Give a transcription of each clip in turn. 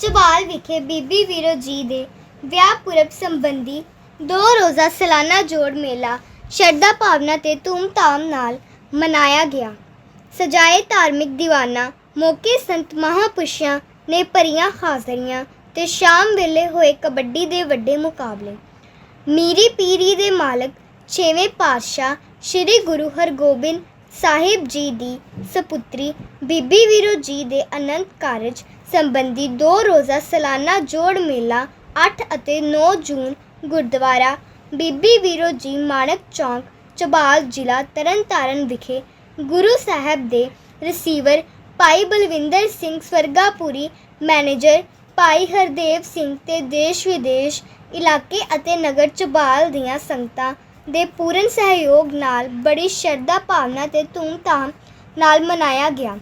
ਚਬਾਲ ਵਿਖੇ ਬੀਬੀ ਵੀਰੋ ਜੀ ਦੇ ਵਿਆਹ ਪੁਰਬ ਸੰਬੰਧੀ ਦੋ ਰੋਜ਼ਾ ਸਾਲਾਨਾ ਜੋੜ ਮੇਲਾ ਸ਼ਰਧਾ ਭਾਵਨਾ ਤੇ ਧੂਮ ਧਾਮ ਨਾਲ ਮਨਾਇਆ ਗਿਆ। ਸਜਾਏ ਧਾਰਮਿਕ ਦੀਵਾਨਾ, ਮੌਕੇ ਸੰਤ ਮਹਾਪੁਰਸ਼ਾਂ ਨੇ ਭਰੀਆਂ ਹਾਜ਼ਰੀਆਂ ਤੇ ਸ਼ਾਮ ਵੇਲੇ ਹੋਏ ਕਬੱਡੀ ਦੇ ਵੱਡੇ ਮੁਕਾਬਲੇ। ਮੀਰੀ ਪੀਰੀ ਦੇ ਮਾਲਕ ਛੇਵੇਂ ਪਾਤਸ਼ਾਹ ਸ੍ਰੀ ਗੁਰੂ ਹਰਗੋਬਿੰਦ ਸਾਹਿਬ ਜੀ ਦੀ ਸਪੁੱਤਰੀ ਬੀਬੀ ਵੀਰੋ ਜੀ ਦੇ ਅਨੰਤ ਕਾਰਜ ਸੰਬੰਧੀ ਦੋ ਰੋਜ਼ਾ ਸਾਲਾਨਾ ਜੋੜ ਮੇਲਾ 8 ਅਤੇ 9 ਜੂਨ ਗੁਰਦੁਆਰਾ ਬੀਬੀ ਵੀਰੋ ਜੀ ਮਾਨਕ ਚੌਂਕ, ਚਬਾਲ ਜ਼ਿਲ੍ਹਾ ਤਰਨਤਾਰਨ ਵਿਖੇ ਗੁਰੂ ਸਾਹਿਬ ਦੇ ਰਿਸੀਵਰ ਭਾਈ ਬਲਵਿੰਦਰ ਸਿੰਘ ਸਵਰਗਾਪੁਰੀ ਮੈਨੇਜਰ ਭਾਈ ਹਰਦੇਵ ਸਿੰਘ ਤੇ ਦੇਸ਼ ਵਿਦੇਸ਼ ਇਲਾਕੇ ਅਤੇ ਨਗਰ ਚਬਾਲ ਦੀਆਂ ਸੰਗਤਾਂ ਦੇ ਪੂਰਨ ਸਹਿਯੋਗ ਨਾਲ ਬੜੀ ਸ਼ਰਧਾ ਭਾਵਨਾ ਤੇ ਧੂਮਧਾਮ ਨਾਲ ਮਨਾਇਆ ਗਿਆ।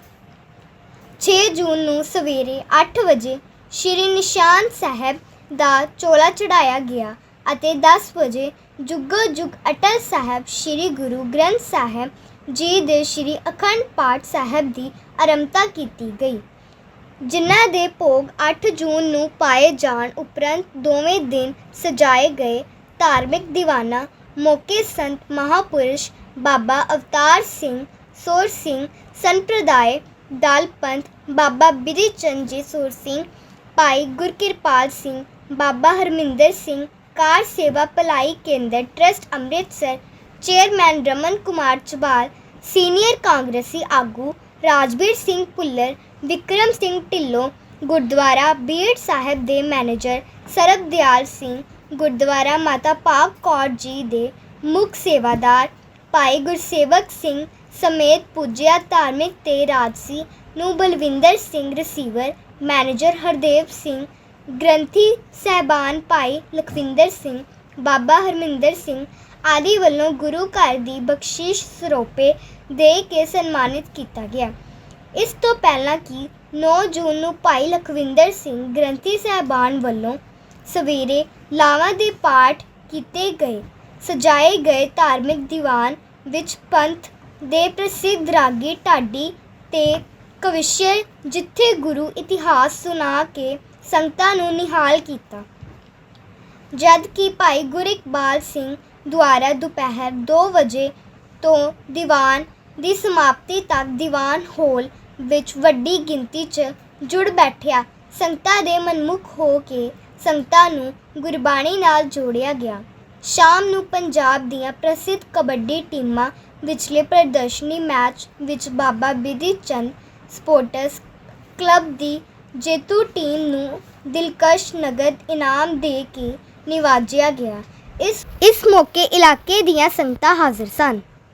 6 ਜੂਨ ਨੂੰ ਸਵੇਰੇ 8 ਵਜੇ ਸ਼੍ਰੀ ਨਿਸ਼ਾਨ ਸਾਹਿਬ ਦਾ ਚੋਲਾ ਚੜਾਇਆ ਗਿਆ ਅਤੇ 10 ਵਜੇ ਜੁਗੋ ਜੁਗ ਅਟਲ ਸਾਹਿਬ ਸ਼੍ਰੀ ਗੁਰੂ ਗ੍ਰੰਥ ਸਾਹਿਬ ਜੀ ਦੇ ਸ਼੍ਰੀ ਅਖੰਡ ਪਾਠ ਸਾਹਿਬ ਦੀ ਆਰੰਭਤਾ ਕੀਤੀ ਗਈ। ਜਿਨ੍ਹਾਂ ਦੇ ਭੋਗ 8 ਜੂਨ ਨੂੰ ਪਾਏ ਜਾਣ ਉਪਰੰਤ ਦੋਵੇਂ ਦਿਨ ਸਜਾਏ ਗਏ ਧਾਰਮਿਕ ਦੀਵਾਨਾ ਮੌਕੇ ਸੰਤ ਮਹਾਪੁਰਸ਼ ਬਾਬਾ ਅਵਤਾਰ ਸਿੰਘ ਸੋਰ ਸਿੰਘ, ਸੰਪਰਦਾਇ ਦਲ ਪੰਥ ਬਾਬਾ ਬਿਧੀ ਚੰਦ ਜੀ ਸੋਰ ਸਿੰਘ, ਭਾਈ ਗੁਰਕਿਰਪਾਲ ਸਿੰਘ, ਬਾਬਾ ਹਰਮਿੰਦਰ ਸਿੰਘ, ਕਾਰ ਸੇਵਾ ਭਲਾਈ ਕੇਂਦਰ trust Amritsar, chairman Raman Kumar Chabal, senior ਕਾਂਗਰਸੀ ਆਗੂ ਰਾਜਵੀਰ ਸਿੰਘ ਭੁੱਲਰ, ਵਿਕਰਮ ਸਿੰਘ ਢਿੱਲੋਂ, ਗੁਰਦੁਆਰਾ ਬੀੜ ਸਾਹਿਬ ਦੇ ਮੈਨੇਜਰ ਸਰਬਦਿਆਲ ਸਿੰਘ, ਗੁਰਦੁਆਰਾ ਮਾਤਾ ਭਾਗ ਕੌਰ ਜੀ ਦੇ ਮੁੱਖ ਸੇਵਾਦਾਰ, ਭਾਈ ਗੁਰਸੇਵਕ ਸਿੰਘ ਸਮੇਤ ਪੁੱਜਿਆ ਧਾਰਮਿਕ ਤੇ ਰਾਜਸੀ ਨੂੰ ਬਲਵਿੰਦਰ ਸਿੰਘ ਰਿਸੀਵਰ ਮੈਨੇਜਰ ਹਰਦੇਵ ਸਿੰਘ, ਗ੍ਰੰਥੀ ਸਹਿਬਾਨ ਭਾਈ ਲਖਵਿੰਦਰ ਸਿੰਘ, ਬਾਬਾ ਹਰਮਿੰਦਰ ਸਿੰਘ ਆਦਿ ਵੱਲੋਂ ਗੁਰੂ ਘਰ ਦੀ ਬਖਸ਼ਿਸ਼ ਸਰੋਪੇ ਦੇ ਕੇ ਸਨਮਾਨਿਤ ਕੀਤਾ ਗਿਆ। ਇਸ ਤੋਂ ਪਹਿਲਾਂ ਕਿ 9 ਜੂਨ ਨੂੰ ਭਾਈ ਲਖਵਿੰਦਰ ਸਿੰਘ ਗ੍ਰੰਥੀ ਸਾਹਿਬਾਨ ਵੱਲੋਂ ਸਵੇਰੇ ਲਾਵਾਂ ਦੇ ਪਾਠ ਕੀਤੇ ਗਏ, ਸਜਾਏ ਗਏ ਧਾਰਮਿਕ ਦੀਵਾਨ ਵਿੱਚ ਪੰਥ ਦੇ ਪ੍ਰਸਿੱਧ ਰਾਗੀ ਢਾਡੀ ਤੇ ਕਵਿਸ਼ਰ ਜਿੱਥੇ ਗੁਰੂ ਇਤਿਹਾਸ ਸੁਣਾ ਕੇ ਸੰਗਤਾਂ ਨੂੰ ਨਿਹਾਲ ਕੀਤਾ। ਜਦ ਕਿ ਭਾਈ ਗੁਰਿਕਬਾਲ ਸਿੰਘ ਦੁਆਰਾ ਦੁਪਹਿਰ 2 ਵਜੇ ਤੋਂ ਦੀਵਾਨ ਦੀ ਸਮਾਪਤੀ ਤੱਕ ਦੀਵਾਨ ਹਾਲ ਵਿੱਚ ਵੱਡੀ ਗਿਣਤੀ 'ਚ ਜੁੜ ਬੈਠਿਆ, ਸੰਗਤਾਂ ਦੇ ਮਨਮੁਖ ਹੋ ਕੇ ਸੰਗਤਾਂ ਨੂੰ ਗੁਰਬਾਣੀ ਨਾਲ ਜੋੜਿਆ ਗਿਆ। ਸ਼ਾਮ ਨੂੰ ਪੰਜਾਬ ਦੀਆਂ ਪ੍ਰਸਿੱਧ ਕਬੱਡੀ ਟੀਮਾਂ ਵਿਚਲੇ ਪ੍ਰਦਰਸ਼ਨੀ ਮੈਚ ਵਿੱਚ ਬਾਬਾ ਬਿਧੀ ਚੰਦ ਸਪੋਰਟਸ ਕਲੱਬ ਦੀ ਜੇਤੂ ਟੀਮ ਨੂੰ ਦਿਲਕਸ਼ ਨਗਦ ਇਨਾਮ ਦੇ ਕੇ ਨਿਵਾਜਿਆ ਗਿਆ। ਇਸ ਇਸ ਮੌਕੇ ਇਲਾਕੇ ਦੀਆਂ ਸੰਗਤਾਂ ਹਾਜ਼ਰ ਸਨ।